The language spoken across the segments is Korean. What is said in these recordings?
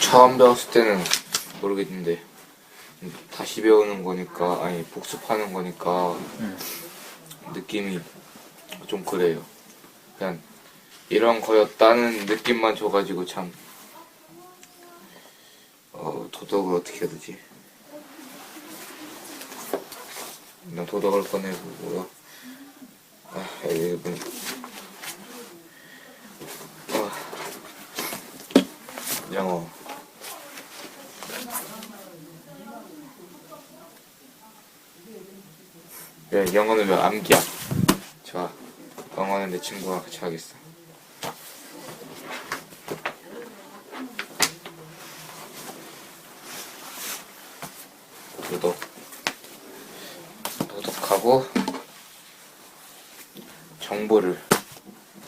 처음 배웠을 때는 모르겠는데 다시 배우는 거니까 아니 복습하는 거니까 응. 느낌이 좀 그래요. 그냥 이런 거였다는 느낌만 줘가지고 참 어, 도덕을 어떻게 해야 되지? 나 도덕을 꺼내보고요. 아, 여러분. 영어. 왜 영어는 왜 암기야? 좋아. 영어는 내 친구랑 같이 하겠어. 도덕. 도덕하고 정보를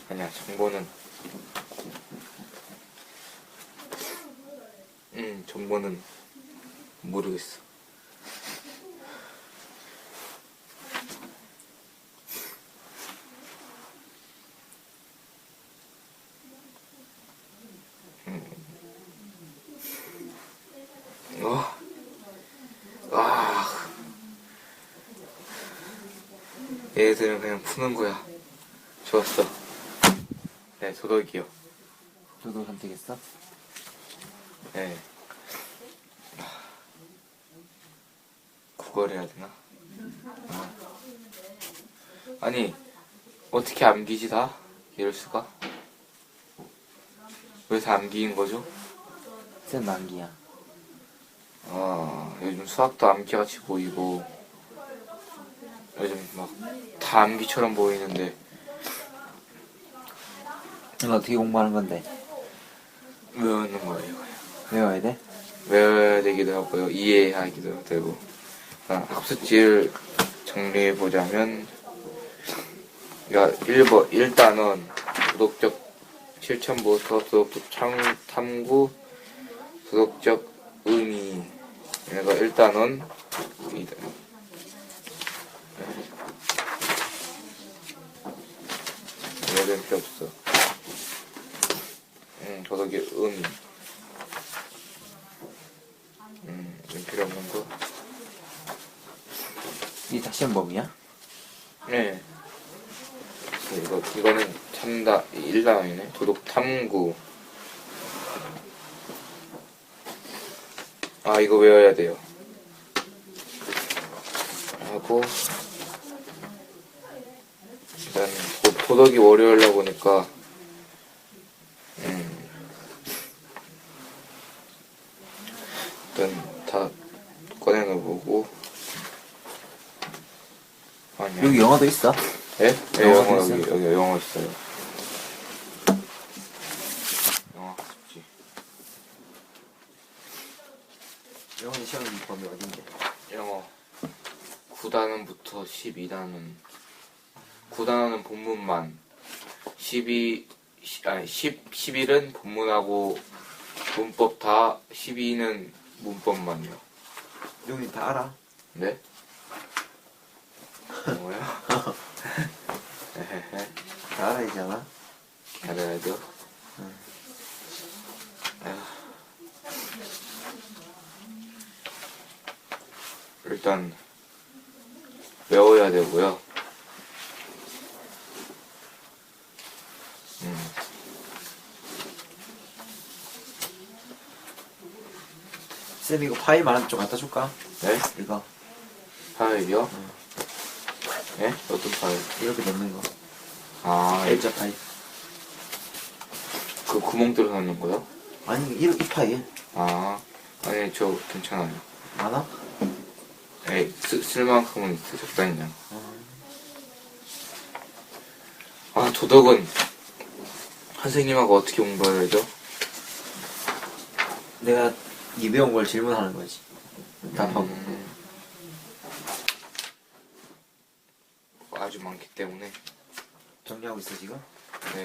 아니야 정보는 음 정보는 모르겠어. 어. 아. 얘들은 그냥 푸는 거야. 좋았어. 네, 도덕이요. 너도 선택했어? 네. 국어를 해야 되나? 아. 아니, 어떻게 암기지 다? 이럴 수가? 왜 다 암기인 거죠? 쌤 만기야. 아, 요즘 수학도 암기같이 보이고, 요즘 막, 다 암기처럼 보이는데, 이거 어떻게 공부하는 건데? 외우는 거예요. 외워야 돼? 외워야 되기도 하고요. 이해하기도 되고. 아, 학습지를 정리해 보자면, 야, 1번, 1단원, 도덕적 실천부터 도덕적 참, 탐구, 도덕적 의미. 얘가 1단원, 2단원. 필요 없어. 음, 도덕의 의미. 음, 좀 필요 없는 거. 이 다 시험범이야? 네. 이거, 이거는 참다, 1단원이네. 도덕 탐구. 아, 이거 외워야 돼요. 하고, 일단, 도, 도덕이 월요일 날 보니까, 음, 일단 다 꺼내놓어보고, 아니야. 여기 영어도 있어? 예? 예, 영어 영어 있어요? 여기, 여기 영어 있어요. 영어 학습지. 영어 시험 범위 어딘데? 영어 9단원부터 12단원. 9단원은 본문만. 12, 시- 아니, 10, 11은 본문하고 문법 다, 12는 문법만요. 여기 다 알아? 네? 뭐야? 에헤헤. 다 알아야지 않아? 알아야죠. 아휴. 일단 외워야 되고요. 쌤 이거 파일 많은 쪽 갖다 줄까? 네? 이거 파일이요? 네? 어떤 파일? 이렇게 넣는 거 아, L자 파일 그 구멍 뚫어 넣는 거요? 아니 이, 이 파일 아, 아니 저 괜찮아요. 많아? 에이, 쓰, 쓸 만큼은 있어, 적당히 그냥. 아, 도덕은 선생님하고 어떻게 공부해야죠? 내가 이 배운 걸 질문하는 거지 답하고 음, 아주 많기 때문에. 정리하고 있어 지금? 네.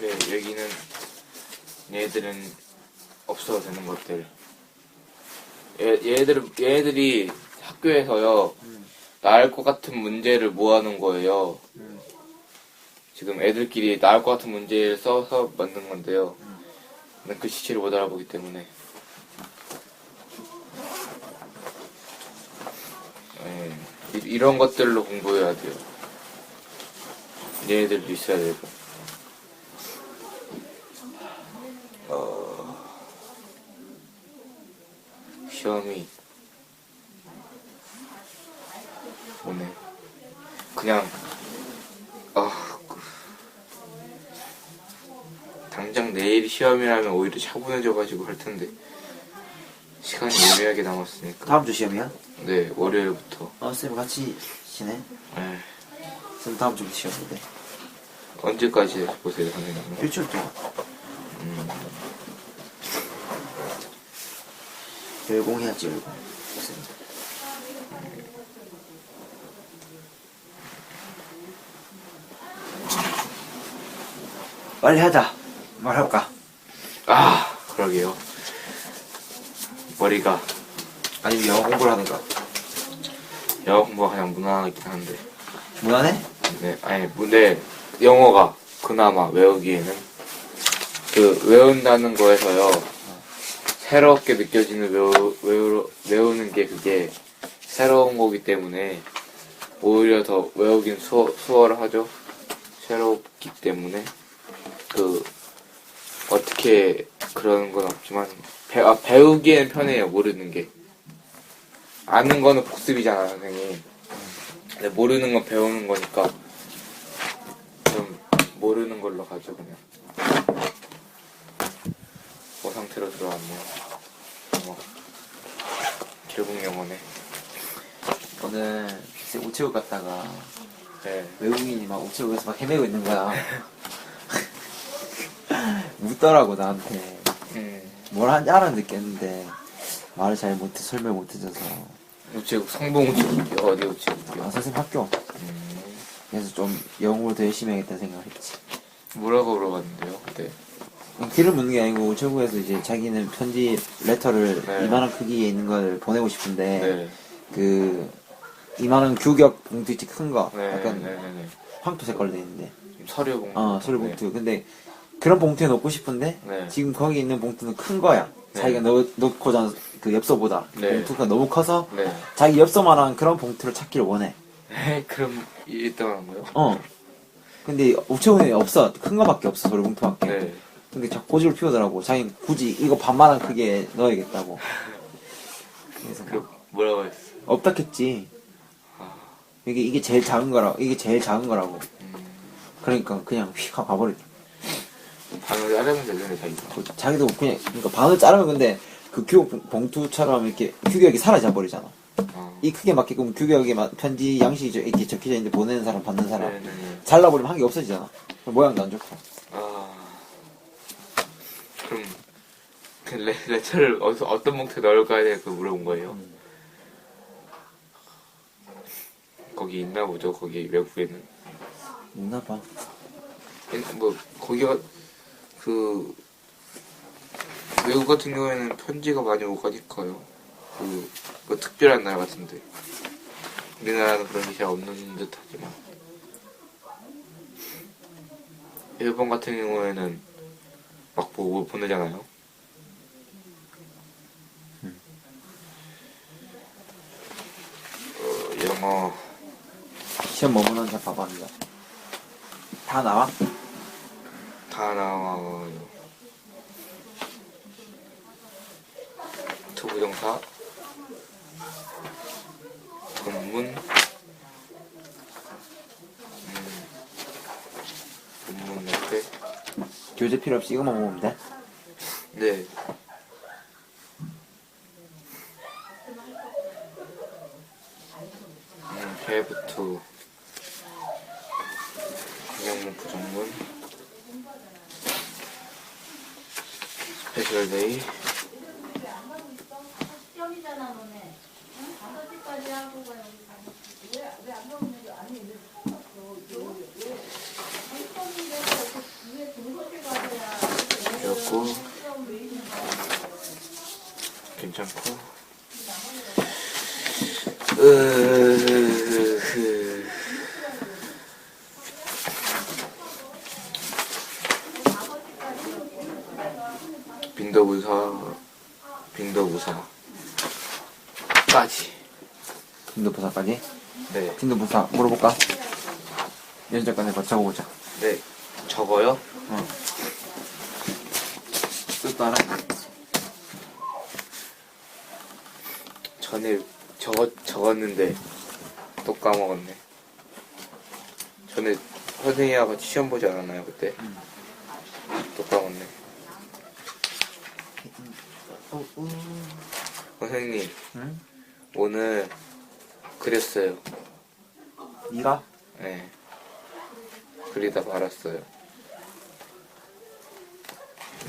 네, 여기는 얘들은 없어도 되는 것들. 얘, 얘들, 얘들이 학교에서요, 음. 나을 것 같은 문제를 모아놓은 거예요. 음. 지금 애들끼리 나을 것 같은 문제를 써서 만든 건데요. 근데 그 시체를 못 알아보기 때문에. 예, 이- 이런 것들로 공부해야 돼요. 얘네들도 있어야 되고. 어, 시험이 오네. 그냥 아 그- 당장 내일 시험이라면 오히려 차분해져가지고 할 텐데 시간이 애매하게 남았으니까. 다음 주 시험이야? 네 월요일부터. 어, 쌤 같이 쉬네? 네. 쌤 다음 주부터 시험인데. 언제까지 보세요 선생님? 일주일 동안. 음, 열공해야지, 열공. 쌤. 빨리 하자. 말할까? 아 그러게요. 머리가 아니면 영어 공부를 하든가. 영어 공부가 그냥 무난하긴 한데. 무난해? 네, 아니, 근데 영어가 그나마 외우기에는 그 외운다는 거에서요 새롭게 느껴지는 외우, 외우, 외우는 게 그게 새로운 거기 때문에 오히려 더 외우긴 수, 수월하죠. 새롭기 때문에 그 어떻게 그러는 건 없지만 배, 아, 배우기엔 편해요 모르는 게 아는 거는 복습이잖아 선생님. 근데 모르는 건 배우는 거니까 좀 모르는 걸로 가죠 그냥 그 상태로 들어왔네요 영어 결국 영어네 오늘 쌤 우체국 갔다가 네 외국인이 막 우체국에서 막 헤매고 있는 거야. 묻더라고, 나한테. 음, 뭘 하는지 알아 느꼈는데, 말을 잘 못해, 설명 못해줘서. 우체국 성봉 우체국 어디 우체국이요? 아, 선생님 학교. 음, 그래서 좀 영어를 더 열심히 해야겠다는 생각을 했지. 뭐라고 물어봤는데요 그때 길을 묻는 게 아니고 우체국에서 이제 자기는 편지 레터를 네. 이만한 크기에 있는 걸 보내고 싶은데 네 그 이만한 규격 봉투 있지 큰거 네, 약간 네, 네, 네. 황토 색깔로 돼 있는데 서류 봉투 어 소리 봉투 근데 그런 봉투에 넣고 싶은데 네. 지금 거기 있는 봉투는 큰 거야 네. 자기가 넣, 넣고자 그 엽서보다 네. 봉투가 너무 커서 네. 자기 엽서만한 그런 봉투를 찾기를 원해 네 그럼 일등한 거요? 어 근데 우체국에 없어 큰 거밖에 없어 소리 봉투밖에 네 근데 자꾸 고집을 피우더라고. 자기 굳이 이거 반만한 크기에 넣어야겠다고. 그래서 그 뭐라고 했어? 없다 했지. 아, 이게 이게 제일 작은 거라고. 이게 제일 작은 거라고. 음, 그러니까 그냥 휙 가버리죠. 반을 자르면 되잖아요 자기가 자기도 그냥 그러니까 반을 자르면 근데 그규 봉투처럼 이렇게 규격이 사라져 버리잖아. 어. 이 크게 맞게끔 규격에 맞 편지 양식이 저- 이렇게 적혀져 있는데 보내는 사람 받는 사람 네, 네, 네. 잘라버리면 한 게 없어지잖아. 그럼 모양도 안 좋고. 아 그럼 그 레, 레터를 어디서 어떤 봉투에 넣을까에 대해 그 물어본 거예요. 거기 있나 보죠. 거기 외국에는 있나 봐. 옛- 뭐 거기가 그 외국 같은 경우에는 편지가 많이 못 가니까요. 그, 뭐 특별한 날 같은데 우리나라는 그런 게 잘 없는 듯 하지만 일본 같은 경우에는 막 보고 보내잖아요. 어, 영어 시험 뭐 보는지 봐봐. 이거. 다 나와? 다 나와요. 투부정사, 본문, 음, 본문 옆에, 교재 필요 없이 이것만 보면 돼? 네. 괜찮고. 빈더부사 빈더부사까지. 빈더 부사 까지? 네. 빈더 부사 물어볼까? 연장까지 맞춰보자. 네. 저거요? 응. 알아? 전에 적었, 적었는데 또 까먹었네. 전에 선생님하고 같이 시험 보지 않았나요, 그때? 또 까먹네. 어, 어. 선생님, 응? 오늘 그렸어요. 니가? 네. 그리다 말았어요.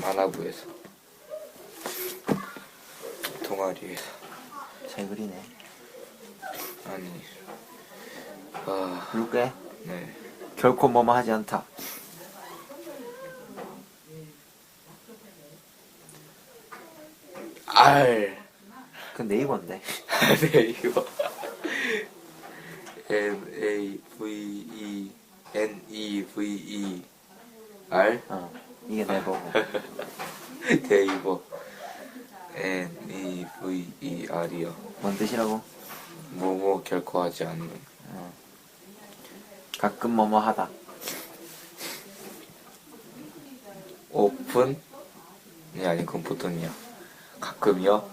만화부에서. 동아리에서. 잘 그리네. 아니. 아, 그럴게. 네. 결코 뭐뭐 하지 않다. 알. 그건 네이버인데. 네, 이거. N A V E N E V E R 어. 이게 네이버고. 네이버 N E V E R이요. 뭔 뜻이라고? 뭐뭐 결코 하지 않는. 어. 가끔 뭐뭐 하다. 오픈? 이 아니 그건 보통이야. 가끔요.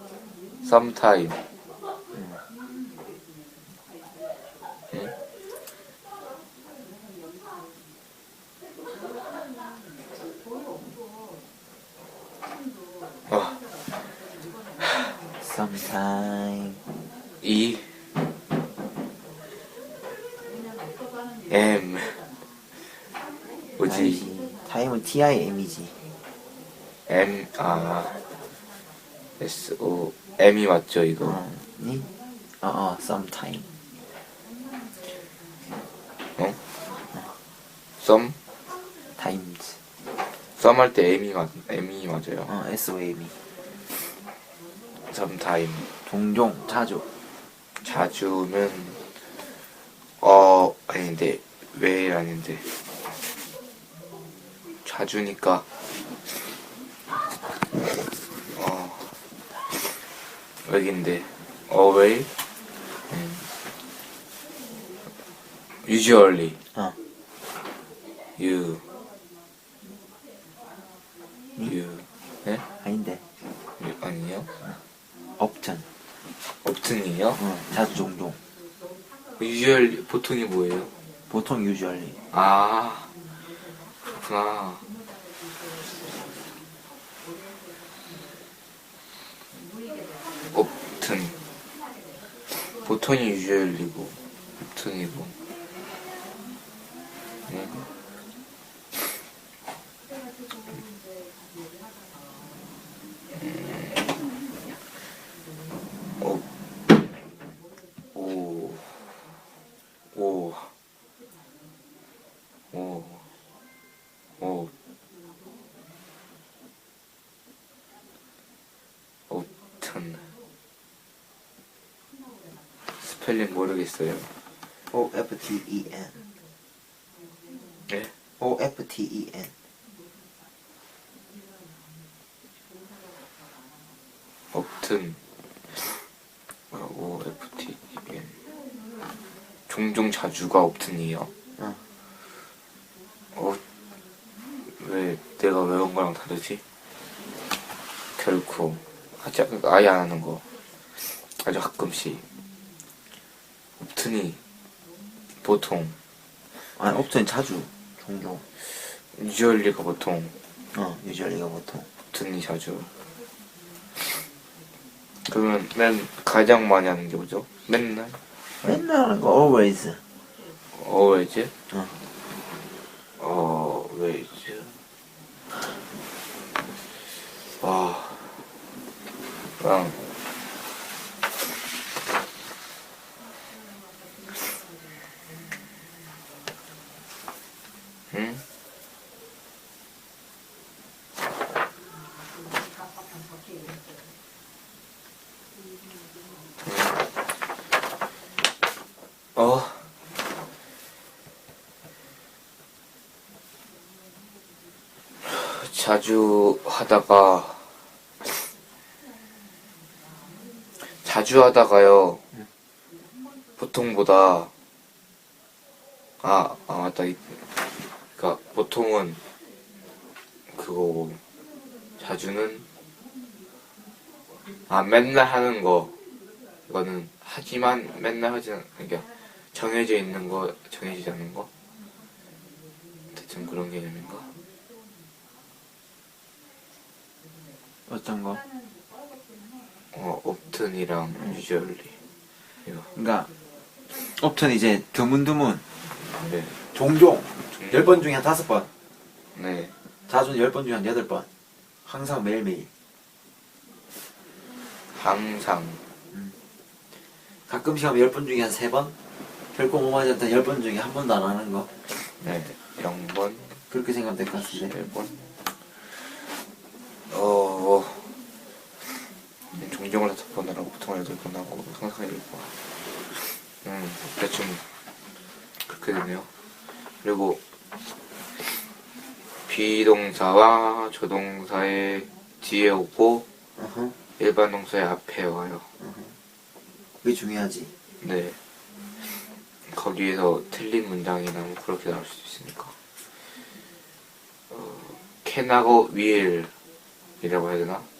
sometime. 응? 어, Sometime. E M 뭐지? 아니지. 타임은 T-I-M이지. M 아 S O M이 맞죠 이거? 어. 니? 어, 어, sometime. 어? 썸? times. 썸할때 M이 맞 M이 맞아요. 어, S-O-M-E. sometime 종종, 자주. 자주는 어 아닌데 왜 아닌데 자주니까 어 여긴데 always 음. usually 어. you you 네? 아닌데. You, 아니요 often. often이요? 어, 자주, 종종. usually 보통이 뭐예요? 보통 usually. 아, 그렇구나. 옵튼. 보통이 유주얼리고, 옵튼이고. 네. 음. 옵, 오, 오. 오, 오, 옵튼. 스펠링 모르겠어요. O-F-T-E-N. 네? O-F-T-E-N. 옵튼. O, F, T, N. 종종 자주가 옵튼이에요. 어. 어, 왜 내가 외운 거랑 다르지? 결코 하지 않- 아예 안 하는 거 아주 가끔씩 옵튼이 보통 아니, often 자주. 종종. 유주얼리가 보통 어, usually가 보통. 옵튼이 자주 그러면 맨 가장 많이 하는 게 뭐죠? 맨날? 맨날 하는 거 always. always? 어. always 와 어? 자주 하다가 자주 하다가요. 보통보다 아, 아 맞다. 이- 그러니까 보통은 그거 자주는 아 맨날 하는 거 이거는 하지만 맨날 하지 않 그러니까 정해져 있는 거 정해지지 않는 거 대충 그런 개념인가? 어떤 거? 어 옵튼이랑 유저얼리. 이거. 그러니까 옵튼 이제 드문드문. 네. 종종 10번 중에 한 5번. 네. 자주는 10번 중에 한 8번. 항상 매일매일. 항상. 가끔씩 하면 10번 중에 한 3번? 결코 못 맞았던 10번 중에 한 번도 안 하는 거. 네. 0번? 그렇게 생각하면 될 것 같은데. 1번 어 종종을 다섯 번 하고 보통을 여덟 번 하고 항상 일번 음 대충 그렇게 되네요. 그리고 비동사와 조동사의 뒤에 오고 어허. 일반 동사의 앞에 와요. 그게 중요하지. 네. 거기에서 틀린 문장이나 뭐 그렇게 나올 수도 있으니까. 어, 캔하고 will이라고 해야 되나?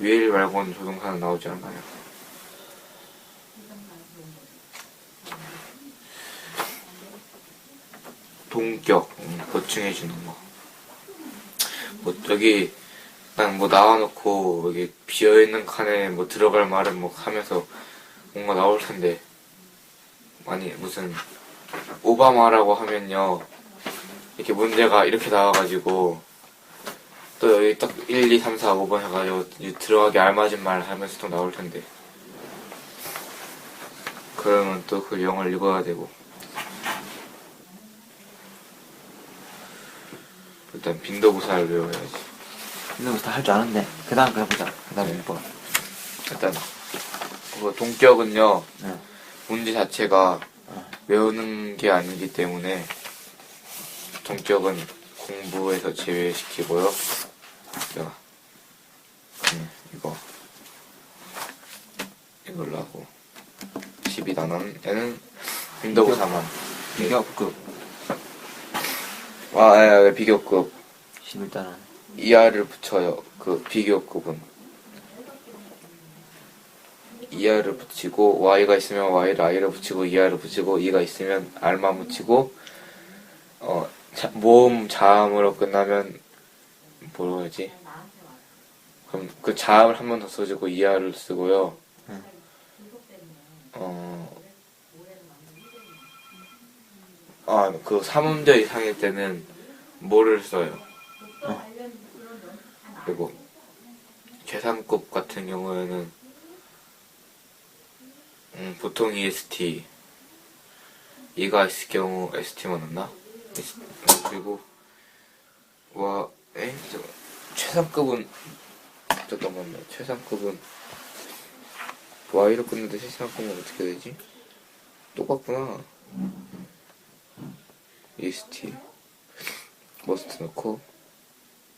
Will 말고는 조동사는 나오지 않아요. 동격 음, 보충해 주는 거. 뭐 여기 딱뭐 나와놓고 여기 비어 있는 칸에 뭐 들어갈 말은 뭐 하면서 뭔가 나올 텐데. 아니 무슨 오바마라고 하면요. 이렇게 문제가 이렇게 나와가지고 또 여기 딱 1, 2, 3, 4, 5번 해가지고 들어가기 알맞은 말 하면서 또 나올 텐데. 그러면 또 그 영어를 읽어야 되고. 일단 빈도구사를 외워야지. 근데 다할 줄 아는데. 그 다음 거 해보자. 그 다음 네. 6번 일단 그 동격은요 네. 문제 자체가 외우는 게 아니기 때문에 동격은 공부에서 제외시키고요. 자, 음, 이거 이걸로 하고 12단원. 얘는 빈도구사만. 비교급. 아, 아, 아, 비교급. 11단원. 이하를 붙여요. 그 비교급은. 이하를 붙이고 y가 있으면 y를 i를 붙이고 이하를 붙이고 e가 있으면 r만 붙이고 어 자, 모음 자음으로 끝나면 뭐라고 하지? 그럼 그 자음을 한 번 더 써주고 이하를 쓰고요. 응. 어. 아, 그 3음절 이상일 때는 뭐를 써요? 그리고 최상급 같은 경우에는 음, 보통 EST 이가 있을 경우 ST만 넣나? S- 어, 그리고 와 에? 잠깐 최상급은 잠깐만요. 최상급은 Y로 끊는데 최상급은 어떻게 되지? 똑같구나. EST 머스트 넣고.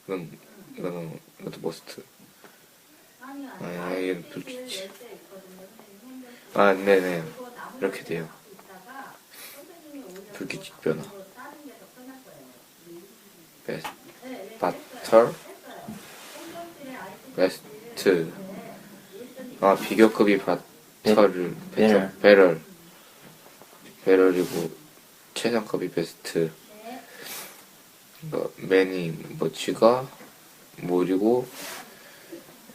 이건 이거는 이것도 머스트. 아 얘는 불빛이 아 네네. 이렇게 돼요. 불빛 변화. 베스트 바터 베스트. 아 비교급이 바터를 베럴. 베럴. 베럴이고 최상급이 베스트. 뭐 매니 뭐 쥐가 뭐리고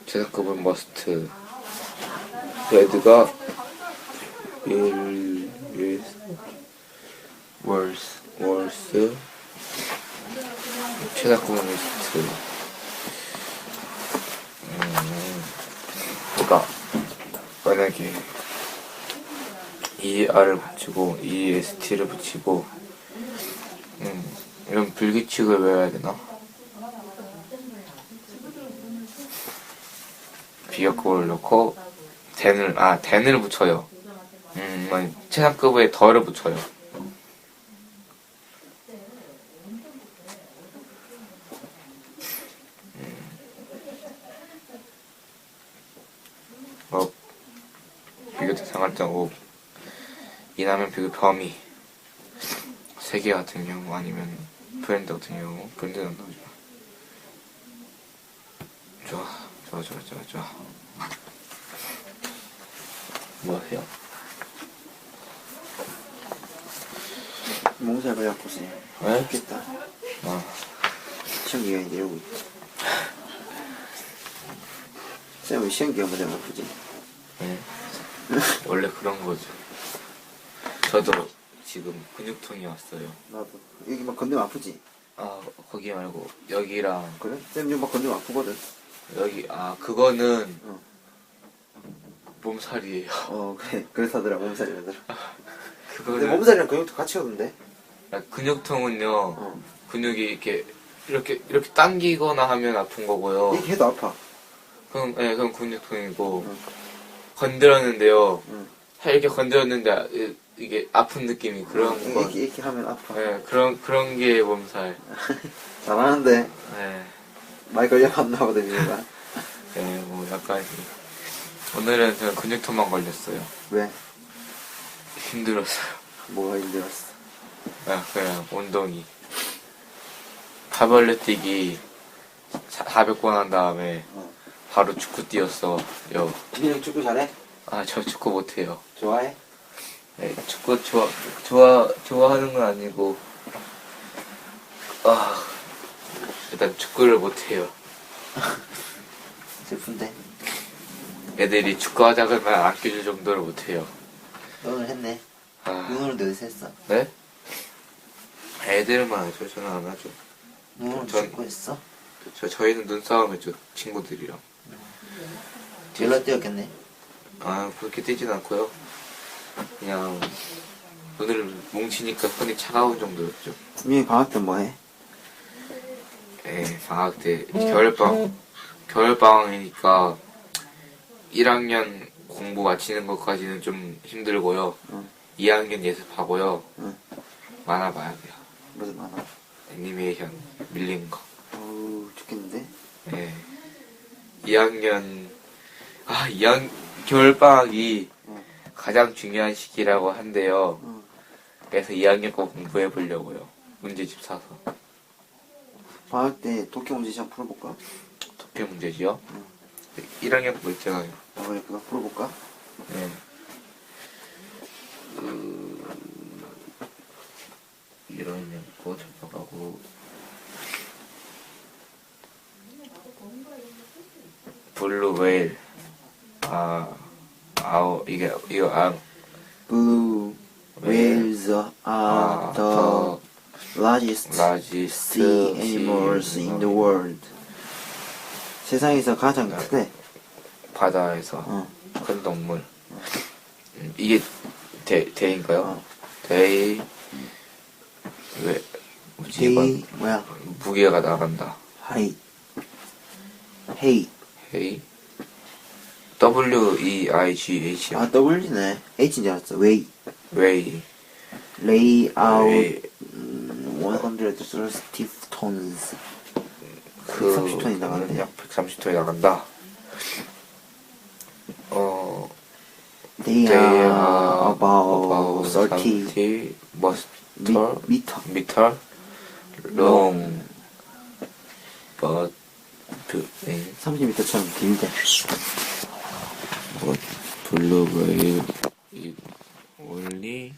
최상급은 머스트. 레드가 1, 1 월스 월스 최상급은 리스트 음, 그러니까 만약에 ER을 붙이고 EST를 붙이고 음, 이런 불규칙을 외워야 되나? 비역급을 넣고 댄을 아 댄을 붙여요. 음, 아니, 최상급에 덜을 붙여요. 음. 어, 생활당 5 이남용 비교 범위 세계 같은 경우 아니면 브랜드 같은 경우 브랜드는 나오죠 좋아 좋아 좋아 좋아 좋아 뭐 하세요? 몸살 걸려갖고 쎄. 왜? 죽겠다. 아, 시험 기간이 이러고 있다. 쌤왜 시험 기간 보자 아프지? 네. 원래 그런 거죠 저도 지금 근육통이 왔어요 나도. 여기 막 건드면 아프지? 아 거기 말고 여기랑 그래? 쌤 여기 막 건드면 아프거든. 여기 아 그거는 어. 몸살이에요 어 그래. 그래서 하더라 몸살이라더라. 근데 그거는 몸살이랑 근육도 같이 오던데? 아, 근육통은요 어. 근육이 이렇게 이렇게 이렇게 당기거나 하면 아픈 거고요 이렇게 해도 아파. 그럼 예 그럼 근육통이고 응. 건드렸는데요 응. 살 이렇게 건드렸는데 아, 이- 이게 아픈 느낌이 그런 거 이렇게, 이렇게 하면 아파. 예 그런 그런 게 몸살 잘하는데 예 많이 걸려봤나 보다 니가. 예, 뭐 약간 오늘은 제가 근육통만 걸렸어요 왜? 힘들었어요 뭐가 힘들었어? 아, 그냥 운동이 파벌레 뛰기 400번 한 다음에 어. 바로 축구 뛰었어요. 진이 축구 잘해? 아, 저 축구 못해요. 좋아해? 네, 축구 좋아, 좋아, 좋아하는 건 아니고, 아, 일단 축구를 못해요. 슬픈데? 애들이 축구하자 그러면 안 껴줄 정도로 못해요. 오늘 했네. 아, 오늘도 어디서 했어? 네? 애들만 하죠. 저는 안 하죠. 오늘 전- 축구 했어? 저, 저희는 눈싸움 했죠. 친구들이랑. 연락 뛰었겠네. 아, 그렇게 뛰진 않고요. 그냥, 오늘은 뭉치니까 손이 차가운 정도였죠. 민이 방학 때 뭐 해? 예, 방학 때, 겨울방, 겨울방학이니까 1학년 공부 마치는 것까지는 좀 힘들고요. 응. 2학년 예습하고요. 응. 만화 봐야 돼요. 무슨 만화? 애니메이션 밀린 거. 어우 죽겠는데? 예. 2학년, 아, 2학, 겨울방학이 응. 가장 중요한 시기라고 한대요. 응. 그래서 2학년 거 공부해 보려고요. 문제집 사서. 방학 때 도쿄 문제 시험 풀어볼까? 도쿄 문제지요? 1학년 거 있잖아요. 아 그래 그거 풀어볼까? 네. 음, 이런 거 접속하고 블루 웨일 아 아우 이게 이거 아 Blue whales are 아, the 더 largest 라지스트 sea animals in the world. 세상에서 가장 크대. 바다에서 어. 큰 동물 음, 이게 대 대인가요? 어. 대이 왜 뭐지 이건 Hey 뭐야? 무게가 나간다. Hey. Hey. 헤이 W E I G H 아 W네. H인 줄 알았어. Way. 웨이 Lay out 웨이 음, 130 tons. 그 130톤이 나가는데. 약 130톤이 나간다. 어 They they are are about 30 30 mi- meter meter. meter long but 네. 30m처럼 길대. 블루 웨일 only